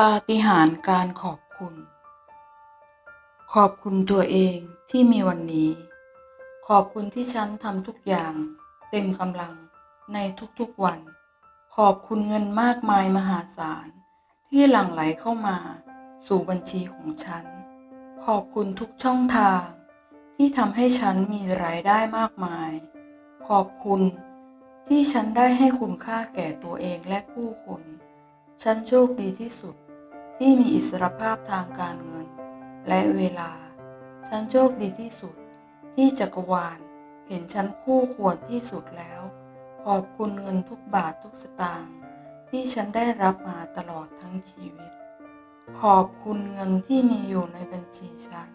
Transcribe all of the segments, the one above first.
ปาฏิหาริย์การขอบคุณ ขอบคุณตัวเองที่มีวันนี้ ขอบคุณที่ฉันทำทุกอย่าง เต็มกำลังในทุกๆวัน ขอบคุณเงินมากมายมหาศาล ที่หลั่งไหลเข้ามาสู่บัญชีของฉัน ขอบคุณทุกช่องทาง ที่ทำให้ฉันมีรายได้มากมาย ขอบคุณที่ฉันได้ให้คุณค่าแก่ตัวเองและผู้คน ฉันโชคดีที่สุด ที่มีอิสรภาพทางการเงิน และเวลา ฉันโชคดีที่สุด ที่จักรวาลเห็นฉันคู่ควรที่สุดแล้ว ขอบคุณเงินทุกบาททุกสตางค์ที่ฉันได้รับมาตลอดทั้งชีวิต ขอบคุณเงินที่มีอยู่ในบัญชีฉัน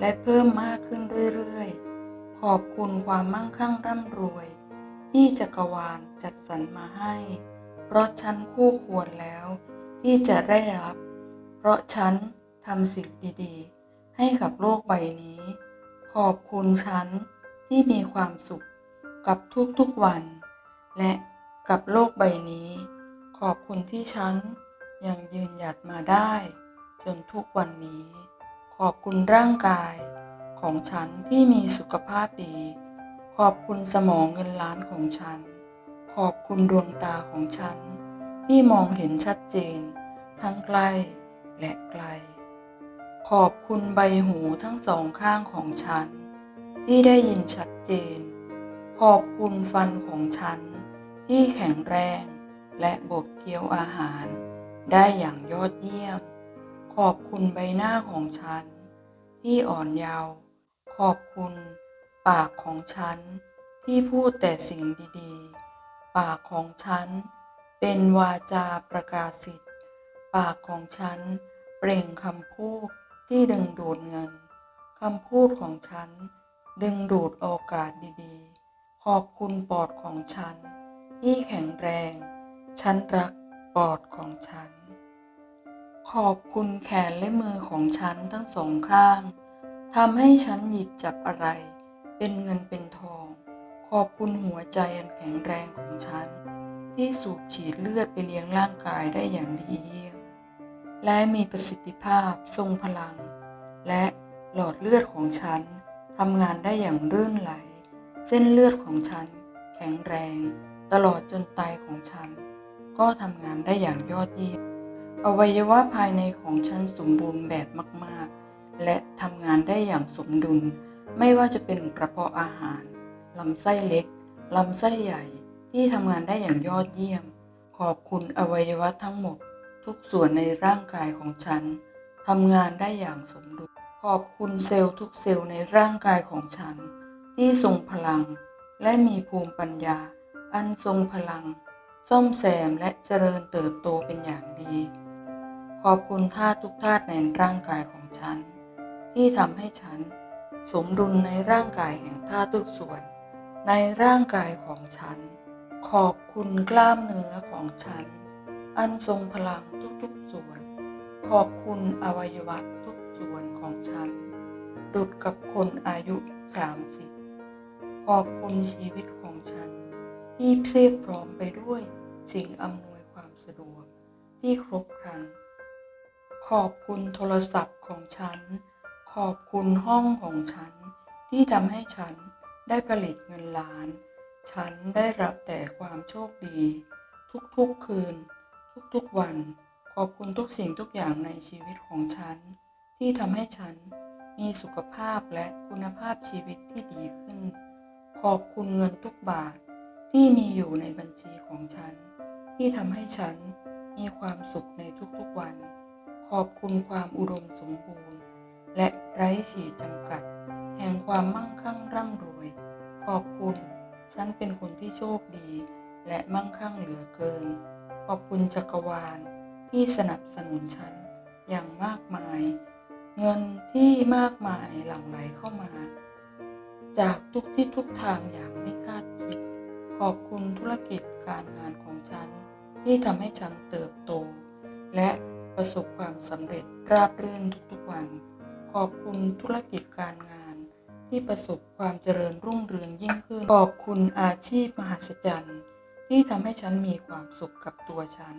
และเพิ่มมากขึ้นเรื่อยๆ ขอบคุณความมั่งคั่งร่ำรวย ที่จักรวาลจัดสรรมาให้ เพราะฉันคู่ควรแล้ว ที่จะได้รับ เพราะฉันทำสิ่งดีๆ ให้กับโลกใบนี้ ขอบคุณฉันที่มีความสุขกับทุกๆวัน และกับโลกใบนี้ ขอบคุณที่ฉันยังยืนหยัดมาได้ จนทุกวันนี้ ขอบคุณร่างกายของฉันที่มีสุขภาพดี ขอบคุณสมองเงินล้านของฉัน ขอบคุณดวงตาของฉัน ที่มองเห็นชัดเจน ทั้งใกล้และไกล ขอบคุณใบหูทั้งสองข้างของฉัน ที่ได้ยินชัดเจน ขอบคุณฟันของฉัน ที่แข็งแรงและบดเคี้ยวอาหาร ได้อย่างยอดเยี่ยม ขอบคุณใบหน้าของฉัน ที่อ่อนเยาว์ขอบคุณปากของฉัน ที่พูดแต่สิ่งดีๆ ปากของฉัน เป็นวาจาประกาศสิทธิ์ปากของฉัน เปล่งคำพูดที่ดึงดูดเงินคำพูดของฉัน ดึงดูดโอกาสดีๆ ขอบคุณปอดของฉัน ที่แข็งแรง ฉันรักปอดของฉัน ขอบคุณแขนและมือของฉันทั้งสองข้างทำให้ฉันหยิบจับอะไร เป็นเงินเป็นทอง ขอบคุณหัวใจอันแข็งแรงของฉัน ที่สูบฉีดเลือดไปเลี้ยงร่างกายได้อย่างดีเยี่ยม และมีประสิทธิภาพทรงพลัง และหลอดเลือดของฉันทำงานได้อย่างลื่นไหล เส้นเลือดของฉันแข็งแรง ตลอดจนไตของฉัน ก็ทำงานได้อย่างยอดเยี่ยม อวัยวะภายในของฉันสมบูรณ์แบบมากๆ และทำงานได้อย่างสมดุล ไม่ว่าจะเป็นกระเพาะอาหารลำไส้เล็กลำไส้ใหญ่ ที่ทำงานได้อย่างยอดเยี่ยม ขอบคุณอวัยวะทั้งหมด ทุกส่วนในร่างกายของฉันทำงานได้อย่างสมดุล ขอบคุณเซลล์ทุกเซลล์ในร่างกายของฉัน ที่ทรงพลัง และมีภูมิปัญญา อันทรงพลัง ซ่อมแซมและเจริญเติบโตเป็นอย่างดี ขอบคุณธาตุทุกธาตุในร่างกายของฉัน ที่ทำให้ฉัน สมดุลในร่างกายแห่งธาตุทุกส่วน ในร่างกายของฉัน ขอบคุณกล้ามเนื้อของฉัน อันทรงพลังทุกๆส่วน ขอบคุณอวัยวะทุกส่วนของฉัน ดุดกับคนอายุ 30 ขอบคุณชีวิตของฉัน ที่เพรียบพร้อมไปด้วยสิ่งอำนวยความสะดวกที่ครบครัน ขอบคุณโทรศัพท์ของฉัน ขอบคุณห้องของฉัน ที่ทำให้ฉันได้ผลิตเงินล้าน ฉันได้รับแต่ความโชคดี ทุกๆคืน ทุกๆวัน ขอบคุณทุกสิ่งทุกอย่างในชีวิตของฉัน ที่ทำให้ฉันมีสุขภาพและคุณภาพชีวิตที่ดีขึ้น ขอบคุณเงินทุกบาทที่มีอยู่ในบัญชีของฉัน ที่ทำให้ฉันมีความสุขในทุกๆวัน ขอบคุณความอุดมสมบูรณ์ และไร้ขีดจำกัด แห่งความมั่งคั่งร่ำรวย ขอบคุณ ฉันเป็นคนที่โชคดี และมั่งคั่งเหลือเกิน ขอบคุณจักรวาลที่สนับสนุนฉันอย่างมากมาย เงินที่มากมายหลั่งไหลเข้ามา จากทุกที่ทุกทางอย่างไม่คาดคิด ขอบคุณธุรกิจการงานของฉัน ที่ทำให้ฉันเติบโต และประสบความสำเร็จราบรื่นทุกๆวัน ขอบคุณธุรกิจการงาน ที่ประสบความเจริญรุ่งเรืองยิ่งขึ้น ขอบคุณอาชีพมหัศจรรย์ ที่ทำให้ฉันมีความสุขกับตัวฉัน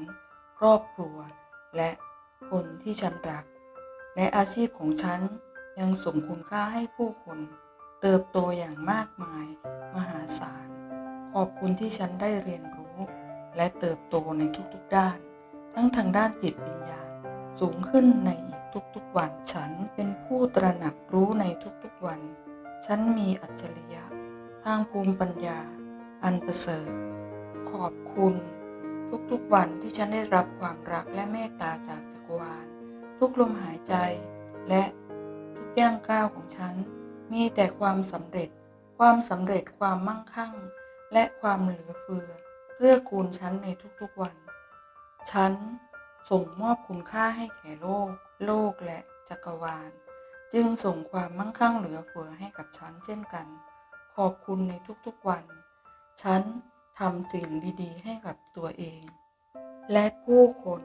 ครอบครัว และคนที่ฉันรัก และอาชีพของฉันยังส่งคุณค่าให้ผู้คน เติบโตอย่างมากมาย มหาศาล ขอบคุณที่ฉันได้เรียนรู้ และเติบโตในทุกๆด้าน ทั้งทางด้านจิตวิญญาณ สูงขึ้นในอีกทุกๆวัน ฉันเป็นผู้ตระหนักรู้ในทุกๆวัน ฉันมีอัจฉริยะทางภูมิปัญญา อันประเสริฐ ขอบคุณ ทุกๆวันที่ฉันได้รับความรักและเมตตาจากจักรวาล ทุกลมหายใจ และทุกย่างก้าวของฉัน มีแต่ความสำเร็จ ความสำเร็จความมั่งคั่ง และความเหลือเฟือเพื่อกูลฉันในทุกๆวัน ฉันส่งมอบคุณค่าให้แก่โลก โลกและจักรวาล จึงส่งความมั่งคั่งเหลือเฟือให้กับฉันเช่นกัน ขอบคุณในทุกๆวัน ฉันทำสิ่งดีๆ ให้กับตัวเอง และผู้คน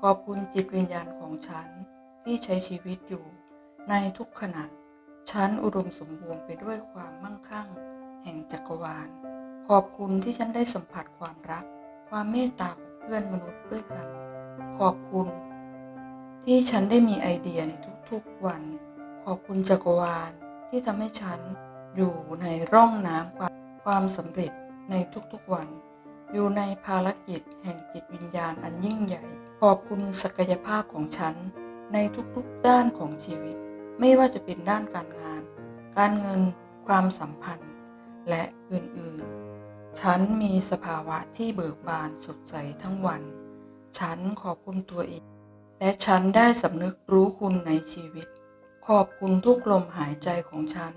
ขอบคุณจิตวิญญาณของฉันที่ใช้ชีวิตอยู่ ในทุกขณะฉันอุดมสมบูรณ์ไปด้วยความมั่งคั่ง แห่งจักรวาล ขอบคุณที่ฉันได้สัมผัสความรัก ความเมตตาของเพื่อนมนุษย์ด้วยกัน ขอบคุณ ที่ฉันได้มีไอเดียในทุกๆวัน ขอบคุณจักรวาลที่ทำให้ฉันอยู่ในร่องน้ำความความสำเร็จในทุกๆวัน อยู่ในภารกิจแห่งจิตวิญญาณอันยิ่งใหญ่ ขอบคุณศักยภาพของฉัน ในทุกๆด้านของชีวิต ไม่ว่าจะเป็นด้านการงาน การเงิน ความสัมพันธ์ และอื่นๆ ฉันมีสภาวะที่เบิกบานสดใสทั้งวัน ฉันขอบคุณตัวเอง และฉันได้สำนึกรู้คุณในชีวิต ขอบคุณทุกลมหายใจของฉัน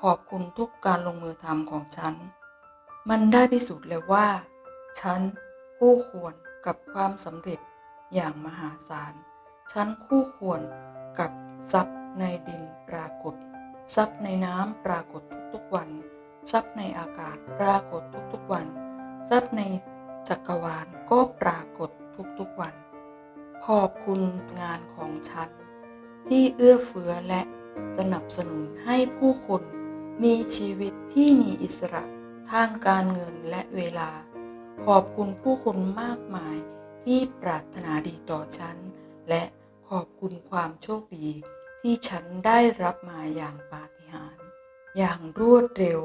ขอบคุณทุกการลงมือทำของฉัน มันได้พิสูจน์แล้วว่า ฉันคู่ควรกับความสำเร็จอย่างมหาศาล ฉันคู่ควรกับทรัพย์ในดินปรากฏ ทรัพย์ในน้ำปรากฏทุกๆวัน ทรัพย์ในอากาศปรากฏทุกๆวัน ทรัพย์ในจักรวาลก็ปรากฏทุกๆวัน ขอบคุณงานของฉัน ที่เอื้อเฟื้อและสนับสนุนให้ผู้คนมีชีวิตที่มีอิสระทางการเงินและเวลา ขอบคุณผู้คนมากมายที่ปรารถนาดีต่อฉัน และขอบคุณความโชคดี ที่ฉันได้รับมาอย่างปาฏิหาริย์อย่างรวดเร็ว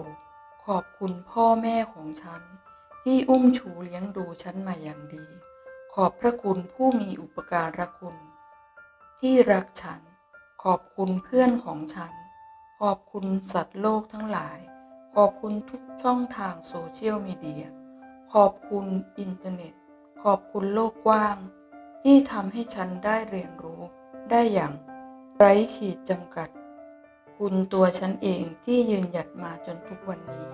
ขอบคุณพ่อแม่ของฉัน ที่อุ้มชูเลี้ยงดูฉันมาอย่างดี ขอบพระคุณผู้มีอุปการะคุณ ที่รักฉัน ขอบคุณเพื่อนของฉัน ขอบคุณสัตว์โลกทั้งหลาย ขอบคุณทุกช่องทางโซเชียลมีเดีย ขอบคุณอินเทอร์เน็ต ขอบคุณโลกกว้าง ที่ทำให้ฉันได้เรียนรู้ได้อย่างไร้ขีดจำกัด คุณตัวฉันเองที่ยืนหยัดมาจนทุกวันนี้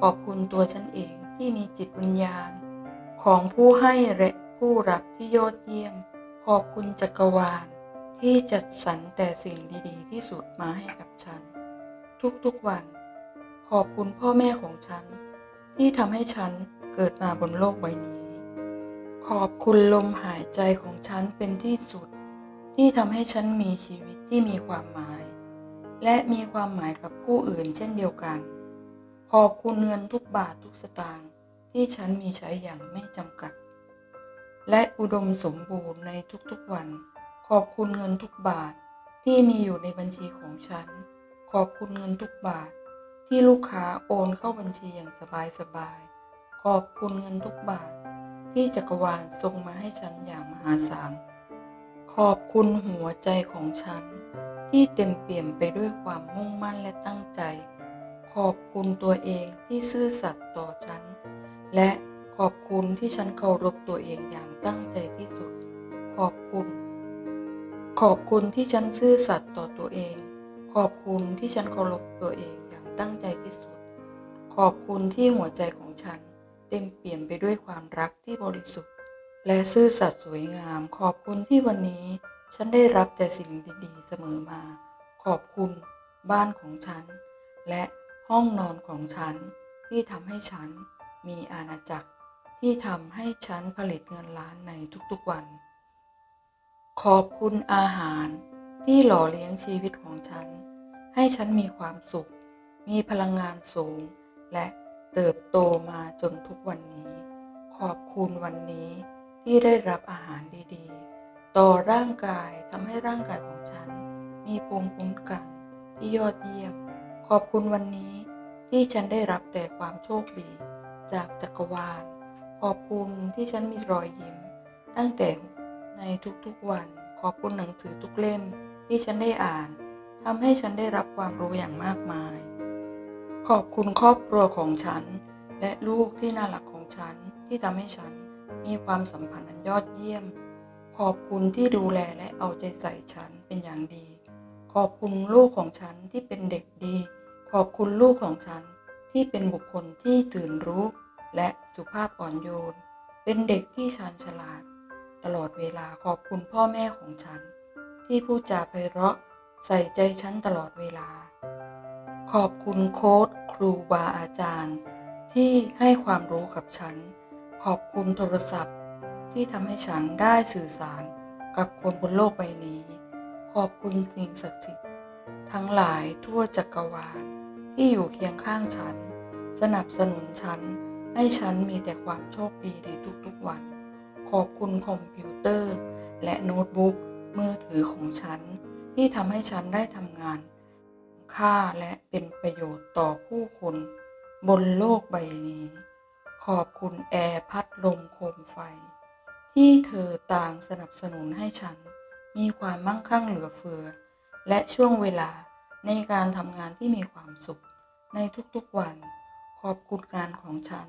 ขอบคุณตัวฉันเองที่มีจิตวิญญาณ ของผู้ให้และ ผู้รับที่ยอดเยี่ยม ขอบคุณจักรวาล ที่จัดสรรแต่สิ่งดีๆ ที่สุดมาให้กับฉัน ทุกๆวัน ขอบคุณพ่อแม่ของฉัน ที่ทำให้ฉันเกิดมาบนโลกใบนี้ ขอบคุณลมหายใจของฉันเป็นที่สุด ที่ทำให้ฉันมีชีวิตที่มีความหมาย และมีความหมายกับผู้อื่นเช่นเดียวกัน ขอบคุณเงินทุกบาททุกสตางค์ที่ฉันมีใช้อย่างไม่จำกัด และอุดมสมบูรณ์ในทุกๆวัน ขอบคุณเงินทุกบาทที่มีอยู่ในบัญชีของฉัน ขอบคุณเงินทุกบาท ที่ลูกค้าโอนเข้าบัญชีอย่างสบายๆ ขอบคุณเงินทุกบาท ที่จักรวาลส่งมาให้ฉันอย่างมหาศาล ขอบคุณหัวใจของฉัน ที่เต็มเปี่ยมไปด้วยความมุ่งมั่นและตั้งใจ ขอบคุณตัวเองที่ซื่อสัตย์ต่อฉัน และ ขอบคุณที่ฉันเคารพตัวเองอย่างตั้งใจที่สุด ขอบคุณ ขอบคุณที่ฉันซื่อสัตย์ต่อตัวเอง ขอบคุณที่ฉันเคารพตัวเองอย่างตั้งใจที่สุด ขอบคุณที่หัวใจของฉัน เต็มเปี่ยมไปด้วยความรักที่บริสุทธิ์ และซื่อสัตย์สวยงาม ขอบคุณที่วันนี้ ฉันได้รับแต่สิ่งดีๆ เสมอมา ขอบคุณ บ้านของฉัน และห้องนอนของฉันที่ทำให้ฉันมีอาณาจักร ที่ทำให้ฉันผลิตเงินล้านในทุกๆวัน ขอบคุณอาหารที่หล่อเลี้ยงชีวิตของฉัน ให้ฉันมีความสุข มีพลังงานสูง และเติบโตมาจนทุกวันนี้ ขอบคุณวันนี้ที่ได้รับอาหารดีๆ ต่อร่างกายทำให้ร่างกายของฉัน มีภูมิคุ้มกันที่ยอดเยี่ยม ขอบคุณวันนี้ที่ฉันได้รับแต่ความโชคดี จากจักรวาล ขอบคุณที่ฉันมีรอยยิ้ม ตั้งแต่ในทุกๆวัน ขอบคุณหนังสือทุกเล่มที่ฉันได้อ่านทำให้ฉันได้รับความรู้อย่างมากมาย ขอบคุณครอบครัวของฉัน และลูกที่น่ารักของฉันที่ทำให้ฉันมีความสัมพันธ์อันยอดเยี่ยม ขอบคุณที่ดูแลและเอาใจใส่ฉันเป็นอย่างดี ขอบคุณลูกของฉันที่เป็นเด็กดี ขอบคุณลูกของฉันที่เป็นบุคคลที่ตื่นรู้ และสุภาพอ่อนโยน เป็นเด็กที่ชาญฉลาด ตลอดเวลาขอบคุณพ่อแม่ของฉัน ที่พูดจาไพเราะใส่ใจฉันตลอดเวลา ขอบคุณโค้ดครูบาอาจารย์ ที่ให้ความรู้กับฉัน ขอบคุณโทรศัพท์ ที่ทำให้ฉันได้สื่อสารกับคนบนโลกใบนี้ ขอบคุณสิ่งศักดิ์สิทธิ์ทั้งหลายทั่วจักรวาลที่อยู่เคียงข้างฉัน สนับสนุนฉัน ให้ฉันมีแต่ความโชคดีในทุกๆวัน ขอบคุณคอมพิวเตอร์ และโน้ตบุ๊กมือถือของฉัน ที่ทำให้ฉันได้ทำงาน ค่าและเป็นประโยชน์ต่อผู้คน บนโลกใบนี้ ขอบคุณแอร์พัดลมโคมไฟ ที่เธอต่างสนับสนุนให้ฉัน มีความมั่งคั่งเหลือเฟือ และช่วงเวลาในการทำงานที่มีความสุขในทุกๆวัน ขอบคุณงานของฉัน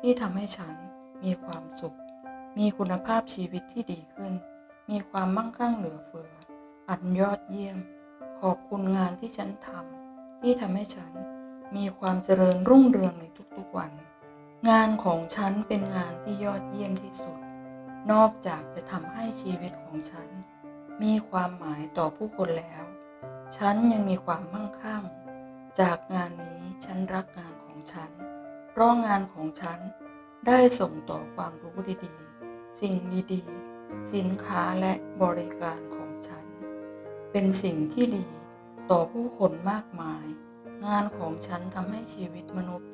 ที่ทำให้ฉันมีความสุข มีคุณภาพชีวิตที่ดีขึ้น มีความมั่งคั่งเหลือเฟือ อันยอดเยี่ยม ขอบคุณงานที่ฉันทำที่ทำให้ฉันมีความเจริญรุ่งเรืองในทุกๆวัน งานของฉันเป็นงานที่ยอดเยี่ยมที่สุด นอกจากจะทำให้ชีวิตของฉัน มีความหมายต่อผู้คนแล้ว ฉันยังมีความมั่งคั่ง จากงานนี้ฉันรักงานของฉัน เพราะงานของฉันได้ส่งต่อความรู้ดีๆ สิ่งดีๆ สินค้าและบริการของฉัน เป็นสิ่งที่ดีต่อผู้คนมากมาย งานของฉันทำให้ชีวิตมนุษย์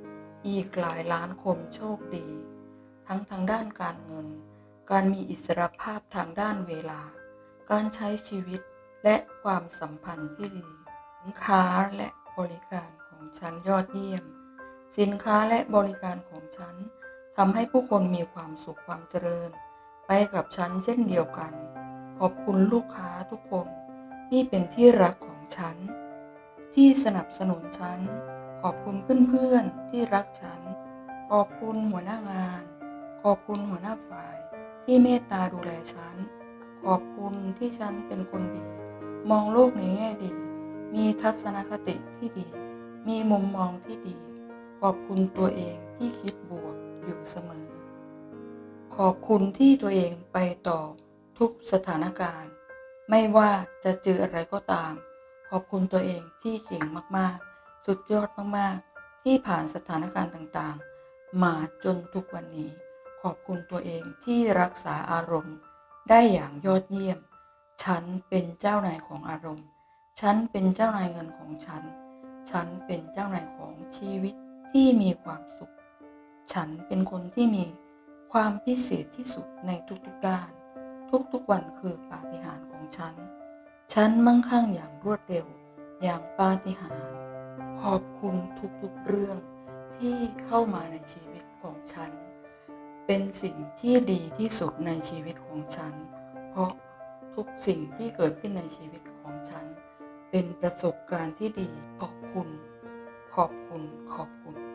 อีกหลายล้านคนโชคดี ทั้งทางด้านการเงิน การมีอิสรภาพทางด้านเวลา การใช้ชีวิตและความสัมพันธ์ที่ดี สินค้าและบริการของฉันยอดเยี่ยม สินค้าและบริการของฉันทำให้ผู้คนมีความสุขความเจริญ ไปกับฉันเช่นเดียวกัน ขอบคุณลูกค้าทุกคนที่เป็นที่รักของฉัน ที่สนับสนุนฉัน ขอบคุณเพื่อนๆที่รักฉัน ขอบคุณหัวหน้างาน ขอบคุณหัวหน้าฝ่าย ที่เมตตาดูแลฉัน ขอบคุณที่ฉันเป็นคนดี มองโลกในแง่ดี มีทัศนคติที่ดี มีมุมมองที่ดี ขอบคุณตัวเองที่คิดบวกอยู่เสมอ ขอบคุณที่ตัวเองไปต่อทุกสถานการณ์ ไม่ว่าจะเจออะไรก็ตาม ขอบคุณตัวเองที่เก่งมากๆ สุดยอดมากๆ ที่ผ่านสถานการณ์ต่างๆ มาจนทุกวันนี้ ขอบคุณตัวเองที่รักษาอารมณ์ ได้อย่างยอดเยี่ยม ฉันเป็นเจ้านายของอารมณ์ ฉันเป็นเจ้านายเงินของฉัน ฉันเป็นเจ้านายของชีวิต ที่มีความสุข ฉันเป็นคนที่มีความพิเศษที่สุดในทุกๆด้าน ทุกๆวันคือปาฏิหาริย์ของฉัน ฉันมั่งคั่งอย่างรวดเร็ว อย่างปาฏิหาริย์ ขอบคุณทุกๆเรื่องที่เข้ามาในชีวิตของฉัน เป็นสิ่งที่ดีที่สุดในชีวิตของฉัน เพราะทุกสิ่งที่เกิดขึ้นในชีวิตของฉัน เป็นประสบการณ์ที่ดี ขอบคุณ ขอบคุณ ขอบคุณ